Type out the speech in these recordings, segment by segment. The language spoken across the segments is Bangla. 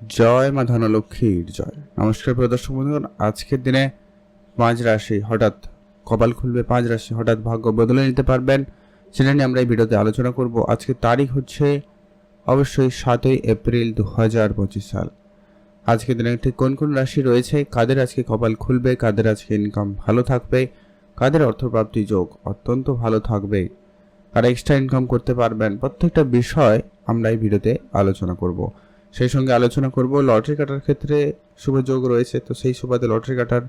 জয় মা ধনলক্ষ্মীর জয়। নমস্কার প্রিয় দর্শক বন্ধুগণ, আজকের দিনে পাঁচ রাশি হঠাৎ কপাল খুলবে, পাঁচ রাশি হঠাৎ ভাগ্য বদলে নিতে পারবেন, সেটা নিয়ে আমরা এই ভিডিওতে আলোচনা করব। আজকের তারিখ হচ্ছে অবশ্যই সাতই এপ্রিল দু হাজার পঁচিশ সাল। আজকের দিনে ঠিক কোন কোন রাশি রয়েছে, কাদের আজকে কপাল খুলবে, কাদের আজকে ইনকাম ভালো থাকবে, কাদের অর্থপ্রাপ্তি যোগ অত্যন্ত ভালো থাকবে আর এক্সট্রা ইনকাম করতে পারবেন, প্রত্যেকটা বিষয় আমরা এই ভিডিওতে আলোচনা করব। সেই সঙ্গে আলোচনা করব। লটারি কাটার ক্ষেত্রে শুভ যোগ রয়েছে, তো সেই সুবাদে লটারি কাটার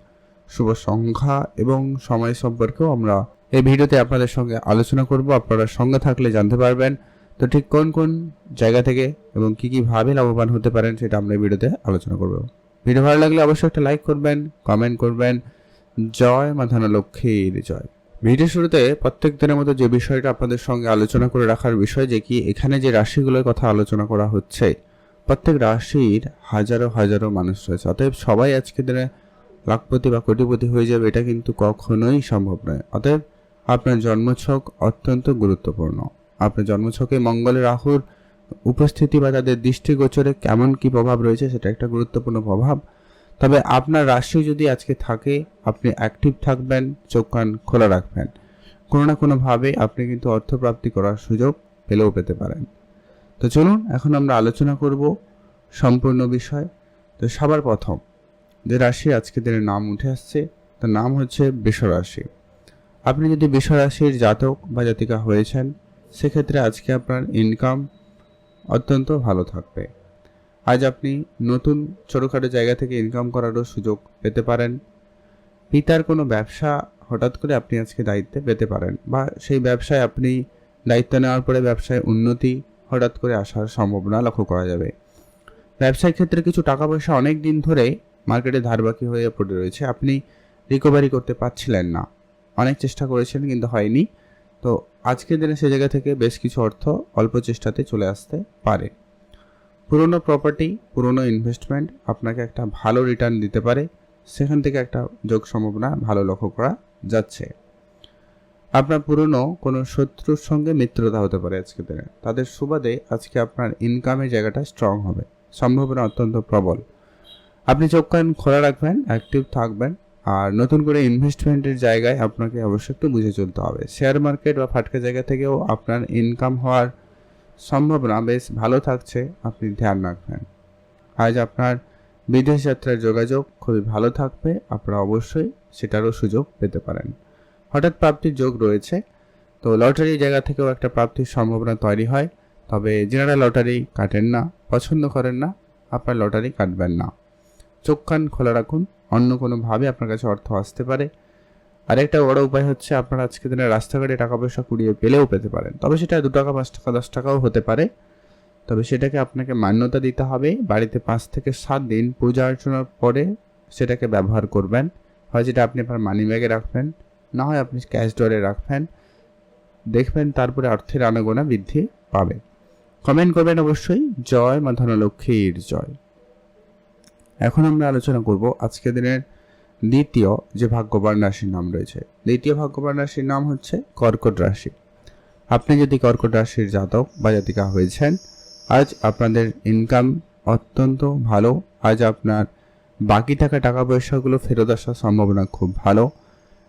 শুভ সংখ্যা এবং সময় সম্পর্কেও আমরা এই ভিডিওতে আপনাদের সঙ্গে আলোচনা করব। আপনারা সঙ্গে থাকলে জানতে পারবেন, তো ঠিক কোন কোন জায়গা থেকে এবং কি কি ভাবে লাভবান হতে পারেন সেটা আমরা এই ভিডিওতে আলোচনা করব। ভিডিও ভালো লাগলে অবশ্যই একটা লাইক করবেন কমেন্ট করবেন। জয় মাধানা লক্ষ্মীর জয়। ভিডিও শুরুতে প্রত্যেক দিনের মতো যে বিষয়টা আপনাদের সঙ্গে আলোচনা করে রাখার বিষয় যে কি, এখানে যে রাশিগুলোর কথা আলোচনা করা হচ্ছে প্রত্যেক রাশির হাজারো হাজারো মানুষ রয়েছে। অতএব সবাই আজকে দিনে লাখপতি বা কোটিপতি হয়ে যাবে, এটা কিন্তু কখনোই সম্ভব নয়। অতএব আপনার জন্মছক অত্যন্ত গুরুত্বপূর্ণ। আপনার জন্মছকে মঙ্গলের রাহুর উপস্থিতি বা তাদের দৃষ্টিগোচরে কেমন কি প্রভাব রয়েছে, সেটা একটা গুরুত্বপূর্ণ প্রভাব। তবে আপনার রাশি যদি আজকে থাকে, আপনি অ্যাক্টিভ থাকবেন, চোখ কান খোলা রাখবেন। কোনো না কোনোভাবে আপনি কিন্তু অর্থপ্রাপ্তি করার সুযোগ পেলেও পেতে পারেন। তো চলুন, এখন আমরা আলোচনা করব সম্পূর্ণ বিষয়। তো সবার প্রথম, যে রাশি আজকে দিনের নাম উঠে আসছে, তার নাম হচ্ছে বৃষরাশি আপনি যদি বৃষরাশির জাতক বা জাতিকা হয়েছেন, সেক্ষেত্রে আজকে আপনার ইনকাম অত্যন্ত ভালো থাকবে। আজ আপনি নতুন ছোটোখাটো জায়গা থেকে ইনকাম করারও সুযোগ পেতে পারেন। পিতার কোনো ব্যবসা হঠাৎ করে আপনি আজকে দায়িত্বে পেতে পারেন বা সেই ব্যবসায় আপনি দায়িত্ব নেওয়ার পরে ব্যবসায় উন্নতি হঠাৎ করে আসার সম্ভাবনা লক্ষ্য করা যাবে। ব্যবসায়িক ক্ষেত্রে কিছু টাকা পয়সা অনেক দিন ধরে মার্কেটে ধারবাকি হয়ে পড়ে রয়েছে। আপনি রিকভারি করতে পারছিলেন না। অনেক চেষ্টা করেছেন কিন্তু হয়নি। তো আজকের দিনে সে জায়গা থেকে বেশ কিছু অর্থ অল্প চেষ্টাতে চলে আসতে পারে। পুরনো প্রপার্টি পুরনো ইনভেস্টমেন্ট আপনাকে একটা ভালো রিটার্ন দিতে পারে। সেখান থেকে একটা যোগ সম্ভাবনা ভালো লক্ষ্য করা যাচ্ছে। আপনার পুরনো কোনো শত্রুর সঙ্গে মিত্রতা হতে পারে আজকে দিনে। তাদের সুবাদে আজকে আপনার ইনকামের জায়গাটা স্ট্রং হবে। সম্ভাবনা অত্যন্ত প্রবল। আপনি চোখ কান খোলা রাখবেন অ্যাক্টিভ থাকবেন, আর নতুন করে ইনভেস্টমেন্টের জায়গায় আপনাকে অবশ্যই একটু বুঝে চলতে হবে। শেয়ার মার্কেট বা ফাটকা জায়গা থেকেও আপনার ইনকাম হওয়ার সম্ভাবনা বেশ ভালো থাকছে, আপনি ধ্যান রাখবেন। আজ আপনার বিদেশ যাত্রার যোগাযোগ খুবই ভালো থাকবে, আপনারা অবশ্যই সেটারও সুযোগ পেতে পারেন। হঠাৎ প্রাপ্তির যোগ রয়েছে। তো লটারি জায়গা থেকেও একটা প্রাপ্তির সম্ভাবনা তৈরি হয়। তবে যারা লটারি কাটেন না, পছন্দ করেন না, আপনার লটারি কাটবেন না। চোখ কান খোলা রাখুন, অন্য কোনোভাবে আপনার কাছে অর্থ আসতে পারে। আরেকটা বড় উপায় হচ্ছে, আপনারা আজকে দিনে রাস্তাঘাটে টাকা পয়সা কুড়িয়ে পেলেও পেতে পারেন। তবে সেটা দু টাকা, পাঁচ টাকা, দশ টাকাও হতে পারে। তবে সেটাকে আপনাকে মান্যতা দিতে হবে। বাড়িতে পাঁচ থেকে সাত দিন পূজা অর্চনার পরে সেটাকে ব্যবহার করবেন। হয় যেটা আপনি আপনার মানি ব্যাগে রাখবেন। না হয় আপনি ক্যাশ ডোরে রাখবেন, দেখবেন তারপরে অর্থের আনাগোনা বৃদ্ধি পাবে। কমেন্ট করবেন অবশ্যই, জয় মা ধনলক্ষ্মীর জয়। এখন আমরা আলোচনা করব আজকের দিনের দ্বিতীয় যে ভাগ্যবান রাশির নাম রয়েছে। দ্বিতীয় ভাগ্যবান রাশির নাম হচ্ছে কর্কট রাশি। আপনি যদি কর্কট রাশির জাতক বা জাতিকা হয়েছেন, আজ আপনাদের ইনকাম অত্যন্ত ভালো, আজ আপনার বাকি থাকা টাকা পয়সাগুলো ফেরত আসার সম্ভাবনা খুব ভালো।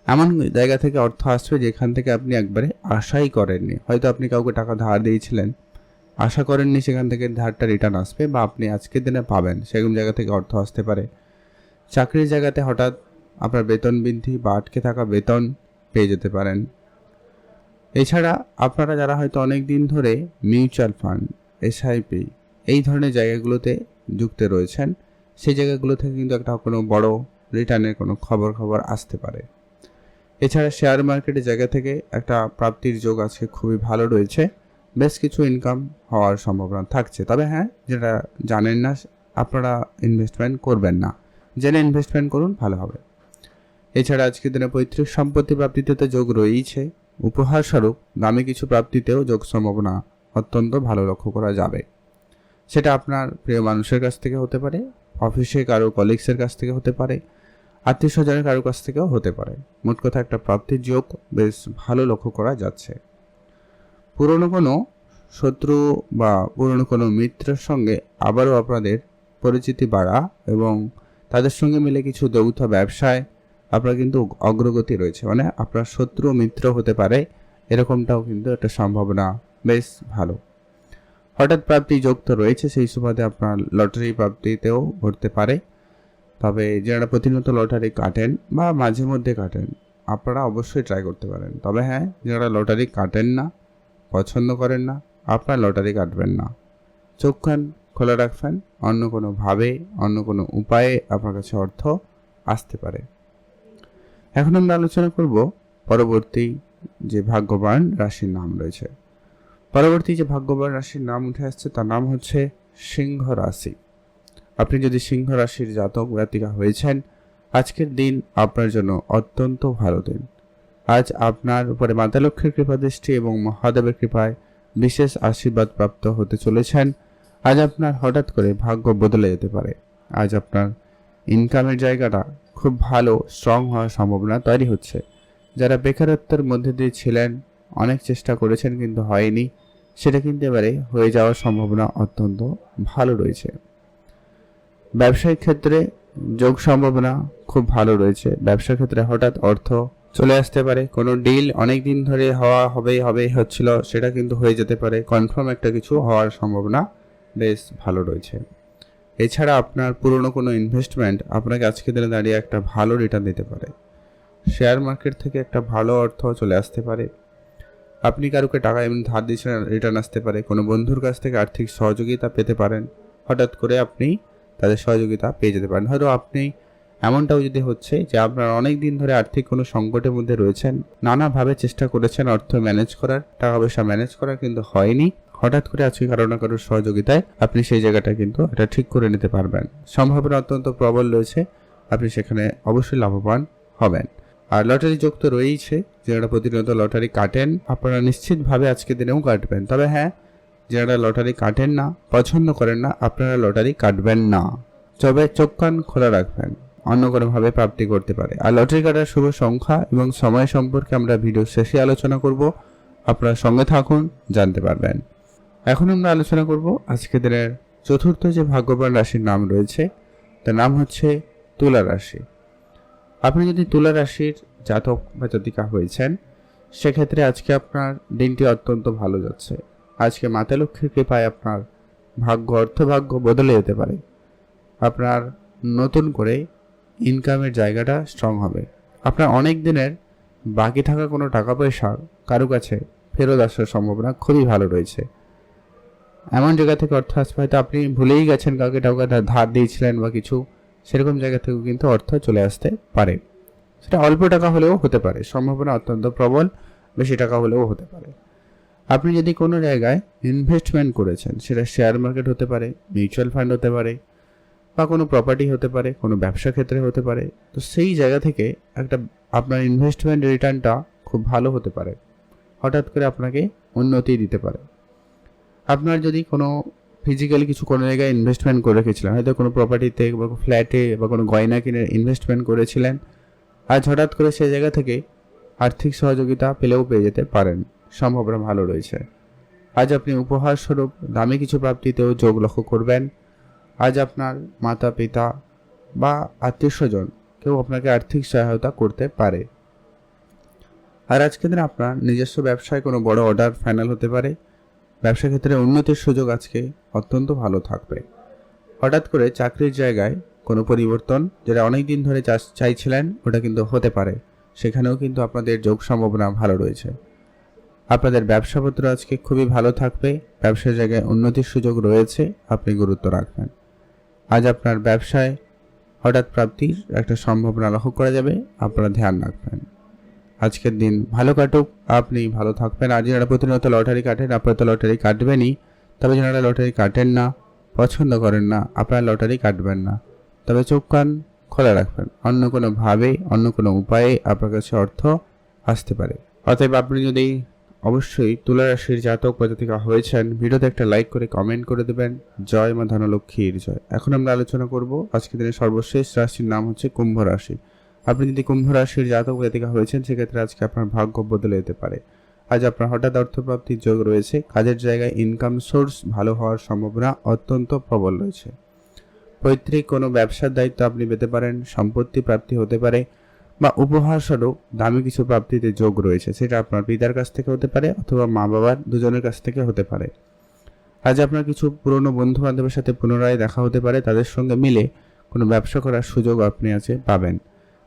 এমন জায়গা থেকে অর্থ আসবে যেখান থেকে আপনি একবারে আশাই করেননি। হয়তো আপনি কাউকে টাকা ধার দিয়েছিলেন। আশা করেননি সেখান থেকে ধারটা রিটার্ন আসবে বা আপনি আজকের দিনে পাবেন। সেরকম জায়গা থেকে অর্থ আসতে পারে। চাকরির জায়গাতে হঠাৎ আপনার বেতন বৃদ্ধি বা আটকে থাকা বেতন পেয়ে যেতে পারেন। এছাড়া আপনারা যারা হয়তো অনেক দিন ধরে মিউচুয়াল ফান্ড এসআইপি এই ধরনের জায়গাগুলোতে যুক্ত রয়েছেন, সেই জায়গাগুলো থেকে কিন্তু একটা কোনো বড় রিটার্নের কোনো খবর খবর আসতে পারে। এছাড়া শেয়ার মার্কেটের জায়গা থেকে একটা প্রাপ্তির যোগ আছে খুবই ভালো রয়েছে। বেশ কিছু ইনকাম হওয়ার সম্ভাবনা থাকছে। তবে হ্যাঁ যেটা জানেন না, আপনারা ইনভেস্টমেন্ট করবেন না। জেনে ইনভেস্টমেন্ট করুন, ভালো হবে। এছাড়া আজকের দিনে পৈতৃক সম্পত্তি প্রাপ্তিতে তো যোগ রয়েইছে। উপহার স্বরূপ দামি কিছু প্রাপ্তিতেও যোগ সম্ভাবনা অত্যন্ত ভালো লক্ষ্য করা যাবে। সেটা আপনার প্রিয় মানুষের কাছ থেকে হতে পারে, অফিসে কারও কলিগসের কাছ থেকে হতে পারে আত্মীয় স্বজনের কারও কাছ থেকেও হতে পারে। মোট কথা একটা প্রাপ্তির যোগ বেশ ভালো লক্ষ্য করা যাচ্ছে। পুরনো কোনো শত্রু বা পুরনো কোনো মিত্রের সঙ্গে আবারও আপনাদের পরিচিতি বাড়া এবং তাদের সঙ্গে মিলে কিছু যৌথ ব্যবসায় আপনার কিন্তু অগ্রগতি রয়েছে। মানে আপনার শত্রু মিত্র হতে পারে, এরকমটাও কিন্তু একটা সম্ভাবনা বেশ ভালো। হঠাৎ প্রাপ্তি যোগ তো রয়েছে, সেই সুবাদে আপনার লটারি প্রাপ্তিতেও ঘটতে পারে। তবে যারা প্রতিনিয়ত লটারি কাটেন বা মাঝে মধ্যে কাটেন, আপনারা অবশ্যই ট্রাই করতে পারেন। তবে হ্যাঁ যারা লটারি কাটেন না, পছন্দ করেন না, আপনারা লটারি কাটবেন না। চোখ কান খোলা রাখবেন, অন্য কোনো ভাবে, অন্য কোনো উপায়ে আপনার কাছে অর্থ আসতে পারে। এখন আমরা আলোচনা করব পরবর্তী যে ভাগ্যবান রাশির নাম রয়েছে। পরবর্তী যে ভাগ্যবান রাশির নাম উঠে আসছে, তার নাম হচ্ছে সিংহ রাশি। আপনি যদি সিংহ রাশির জাতক জাতিকা হয়েছেন, আজকের দিন আপনার জন্য অত্যন্ত ভালো দিন। আজ আপনার উপরে মাতা লক্ষ্মীর কৃপা দৃষ্টি এবং মহাদেবের কৃপায় বিশেষ আশীর্বাদ প্রাপ্ত হতে চলেছেন। আজ আপনার হঠাৎ করে ভাগ্য বদলে যেতে পারে। আজ আপনার ইনকামের জায়গাটা খুব ভালো স্ট্রং হওয়ার সম্ভাবনা তৈরি হচ্ছে। যারা বেকারত্বের মধ্যে দিয়ে ছিলেন, অনেক চেষ্টা করেছেন কিন্তু হয়নি। সেটা কিন্তু এবারে হয়ে যাওয়ার সম্ভাবনা অত্যন্ত ভালো রয়েছে। ব্যবসায়িক ক্ষেত্রে যোগ সম্ভাবনা খুব ভালো রয়েছে। ব্যবসার ক্ষেত্রে হঠাৎ অর্থ চলে আসতে পারে। কোনো ডিল অনেক দিন ধরে হওয়া হবে হবে হচ্ছিল, সেটা কিন্তু হয়ে যেতে পারে। কনফার্ম একটা কিছু হওয়ার সম্ভাবনা বেশ ভালো রয়েছে। এছাড়া আপনার পুরনো কোনো ইনভেস্টমেন্ট আপনাকে আজকে দিনে দাঁড়িয়ে একটা ভালো রিটার্ন দিতে পারে। শেয়ার মার্কেট থেকে একটা ভালো অর্থ চলে আসতে পারে। আপনি কারুকে টাকা এমনি ধার দিয়েছেন রিটার্ন আসতে পারে। কোনো বন্ধুর কাছ থেকে আর্থিক সহযোগিতা পেতে পারেন। হঠাৎ করে আপনি তাদের সহযোগিতা পেয়ে যেতে পারেন। হয়তো আপনি এমনটাও যদি হচ্ছে যে আপনার অনেক দিন ধরে আর্থিক কোনো সংকটের মধ্যে রয়েছেন, নানাভাবে চেষ্টা করেছেন অর্থ ম্যানেজ করার, টাকা পয়সা ম্যানেজ করার কিন্তু হয়নি। হঠাৎ করে আজকে কারও না কারোর সহযোগিতায় আপনি সেই জায়গাটা কিন্তু এটা ঠিক করে নিতে পারবেন। সম্ভাবনা অত্যন্ত প্রবল রয়েছে, আপনি সেখানে অবশ্যই লাভবান হবেন। আর লটারি যোগ তো রয়েইছে, যারা প্রতিনিয়ত লটারি কাটেন, আপনারা নিশ্চিতভাবে আজকে দিনেও কাটবেন। তবে হ্যাঁ যারা লটারি কাটেন না, পছন্দ করেন না, আপনারা লটারি কাটবেন না। তবে চোখ কান খোলা রাখবেন। অন্য কোনোভাবে প্রাপ্তি করতে পারে। আর লটারি কাটার শুভ সংখ্যা এবং সময় সম্পর্কে আমরা ভিডিও শেষে আলোচনা করব। আপনারা সঙ্গে থাকুন, জানতে পারবেন। এখন আমরা আলোচনা করব আজকে দিনের চতুর্থ যে ভাগ্যবান রাশির নাম রয়েছে, তার নাম হচ্ছে তুলা রাশি। আপনি যদি তুলা রাশির জাতক বা জাতিকা হয়েছেন, সেক্ষেত্রে আজকে আপনার দিনটি অত্যন্ত ভালো যাচ্ছে। আজকে মাতা লক্ষ্মীর কৃপায় আপনার ভাগ্য, অর্থভাগ্য বদলে যেতে পারে। আপনার নতুন করে ইনকামের জায়গাটা স্ট্রং হবে। আপনার অনেক দিনের বাকি থাকা কোনো টাকা পয়সা কারও কাছে ফেরত আসার সম্ভাবনা খুবই ভালো রয়েছে। এমন জায়গা থেকে অর্থ আসবে, হয়তো আপনি ভুলেই গেছেন, কাউকে টাকা ধার দিয়েছিলেন বা কিছু, সেরকম জায়গা থেকেও কিন্তু অর্থ চলে আসতে পারে। সেটা অল্প টাকা হলেও হতে পারে, সম্ভাবনা অত্যন্ত প্রবল, বেশি টাকা হলেও হতে পারে। আপনি যদি কোনো জায়গায় ইনভেস্টমেন্ট করেছেন, সেটা শেয়ার মার্কেট হতে পারে মিউচুয়াল ফান্ড হতে পারে, বা কোনো প্রপার্টি হতে পারে, কোনো ব্যবসা ক্ষেত্রে হতে পারে, তো সেই জায়গা থেকে একটা আপনার ইনভেস্টমেন্ট রিটার্নটা খুব ভালো হতে পারে। হঠাৎ করে আপনাকে উন্নতি দিতে পারে। আপনার যদি কোনো ফিজিক্যালি কিছু কোনো জায়গায় ইনভেস্টমেন্ট করে রেখেছিলেন, হয়তো কোনো প্রপার্টিতে বা ফ্ল্যাটে বা কোনো গয়না কিনে ইনভেস্টমেন্ট করেছিলেন, আজ হঠাৎ করে সেই জায়গা থেকে আর্থিক সহযোগিতা পেলেও পেয়ে যেতে পারেন। সম্ভাবনা ভালো রয়েছে। আজ আপনি উপহার স্বরূপ দামি কিছু প্রাপ্তিতেও যোগ লক্ষ্য করবেন। আজ আপনার মাতা, পিতা বা আত্মীয় স্বজন কেউ আপনাকে আর্থিক সহায়তা করতে পারে। আর আজকের দিনে আপনার নিজস্ব ব্যবসায় কোনো বড় অর্ডার ফাইনাল হতে পারে। ব্যবসা ক্ষেত্রে উন্নতির সুযোগ আজকে অত্যন্ত ভালো থাকবে। হঠাৎ করে চাকরির জায়গায় কোনো পরিবর্তন যেটা অনেক দিন ধরে চাইছিলেন, ওটা কিন্তু হতে পারে। সেখানেও কিন্তু আপনাদের যোগ সম্ভাবনা ভালো রয়েছে। আপনাদের ব্যবসাপত্র আজকে খুবই ভালো থাকবে। ব্যবসার জায়গায় উন্নতির সুযোগ রয়েছে, আপনি গুরুত্ব রাখবেন। আজ আপনার ব্যবসায় হঠাৎ প্রাপ্তির একটা সম্ভাবনা লক্ষ্য করা যাবে, আপনারা ধ্যান রাখবেন। আজকের দিন ভালো কাটুক, আপনি ভালো থাকবেন। আর যারা প্রতিনিয়ত লটারি কাটেন, আপনারা তো লটারি কাটবেনই। তবে যারা লটারি কাটেন না, পছন্দ করেন না, আপনারা লটারি কাটবেন না। তবে চোখ কান খোলা রাখবেন। অন্য কোনোভাবে অন্য কোনো উপায়ে আপনার কাছে অর্থ আসতে পারে। অতএব আপনি যদি অবশ্যই তুলা রাশির জাতক প্রজাতিকা হয়েছেন, ভিডিওতে একটা লাইক করে কমেন্ট করে দেবেন। জয় মা ধনলক্ষ্মীর জয়। এখন আমরা আলোচনা করব আজকের দিনের সর্বশেষ রাশির নাম হচ্ছে কুম্ভ রাশি। আপনি যদি কুম্ভ রাশির জাতক জাতিকা হয়েছেন, সেক্ষেত্রে আজকে আপনার ভাগ্য বদলে যেতে পারে। আজ আপনার হঠাৎ অর্থপ্রাপ্তির যোগ রয়েছে, কাজের জায়গায় ইনকাম সোর্স ভালো হওয়ার সম্ভাবনা অত্যন্ত প্রবল রয়েছে। পৈতৃক কোনো ব্যবসার দায়িত্ব আপনি পেতে পারেন, সম্পত্তি প্রাপ্তি হতে পারে বা উপহার স্বরূপ দামি কিছু প্রাপ্তিতে যোগ রয়েছে, সেটা আপনার পিতার কাছ থেকে হতে পারে অথবা মা বাবার দুজনের কাছ থেকে হতে পারে। আজ আপনার কিছু পুরনো বন্ধু বান্ধবের সাথে পুনরায় দেখা হতে পারে, তাদের সঙ্গে মিলে কোনো ব্যবসা করার সুযোগ আপনি আছে, পাবেন।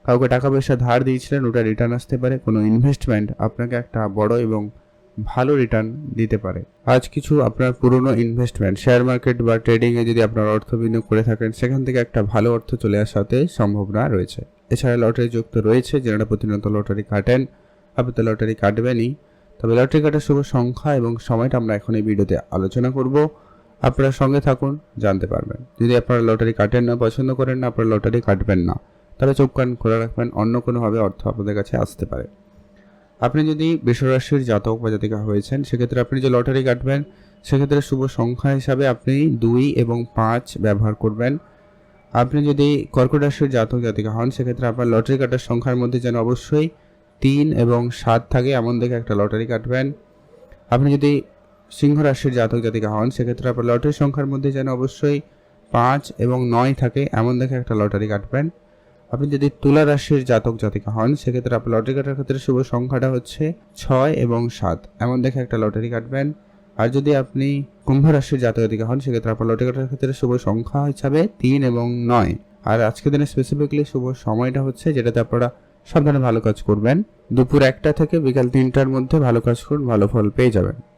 কাউকে টাকা পয়সা ধার দিয়েছিলেন, ওটা রিটার্ন আসতে পারে, কোনো ইনভেস্টমেন্ট আপনাকে একটা বড় এবং ভালো রিটার্ন দিতে পারে। আজ কিছু আপনার পুরনো ইনভেস্টমেন্ট শেয়ার মার্কেট বা ট্রেডিংয়ে যদি আপনার অর্থ বিনিয়োগ করে থাকেন, সেখান থেকে একটা ভালো অর্থ চলে আসাতে সম্ভাবনা রয়েছে। এছাড়া লটারি যুক্ত রয়েছে, যারা প্রতিনিয়ত লটারি কাটেন। আপনি তো লটারি কাটবেনই। তবে লটারি কাটার শুভ সংখ্যা এবং সময়টা আমরা এখন এই ভিডিওতে আলোচনা করব। আপনারা সঙ্গে থাকুন, জানতে পারবেন। যদি আপনারা লটারি কাটেন না, পছন্দ করেন না, আপনারা লটারি কাটবেন না। তাহলে চোখ কান খোলা রাখবেন, অন্য কোনোভাবে অর্থ আপনাদের কাছে আসতে পারে। আপনি যদি বৃষরাশির জাতক বা জাতিকা হয়েছেন, সেক্ষেত্রে আপনি যে লটারি কাটবেন, সেক্ষেত্রে শুভ সংখ্যা হিসাবে আপনি দুই এবং পাঁচ ব্যবহার করবেন। আপনি যদি কর্কট রাশির জাতক জাতিকা হন, সেক্ষেত্রে আপনার লটারি কাটার সংখ্যার মধ্যে যেন অবশ্যই তিন এবং সাত থাকে, এমন দেখে একটা লটারি কাটবেন। আপনি যদি সিংহ রাশির জাতক জাতিকা হন, সেক্ষেত্রে আপনার লটারির সংখ্যার মধ্যে যেন অবশ্যই পাঁচ এবং নয় থাকে, এমন দেখে একটা লটারি কাটবেন। আপনি যদি তুলা রাশির জাতক জাতিকা হন, সেক্ষেত্রে আপনার লটারি কাটার ক্ষেত্রে শুভ সংখ্যাটা হচ্ছে ছয় এবং সাত, এমন দেখে একটা লটারি কাটবেন। আর যদি আপনি কুম্ভ রাশির জাতক দিকে হন, সেক্ষেত্রে আপনার লটারি কাটার ক্ষেত্রে শুভ সংখ্যা হিসাবে তিন এবং নয়। আর আজকের দিনে স্পেসিফিকলি শুভ সময়টা হচ্ছে যেটাতে আপনারা সাবধানে ভালো কাজ করবেন। দুপুর একটা থেকে বিকাল তিনটার মধ্যে ভালো কাজ করুন, ভালো ফল পেয়ে যাবেন।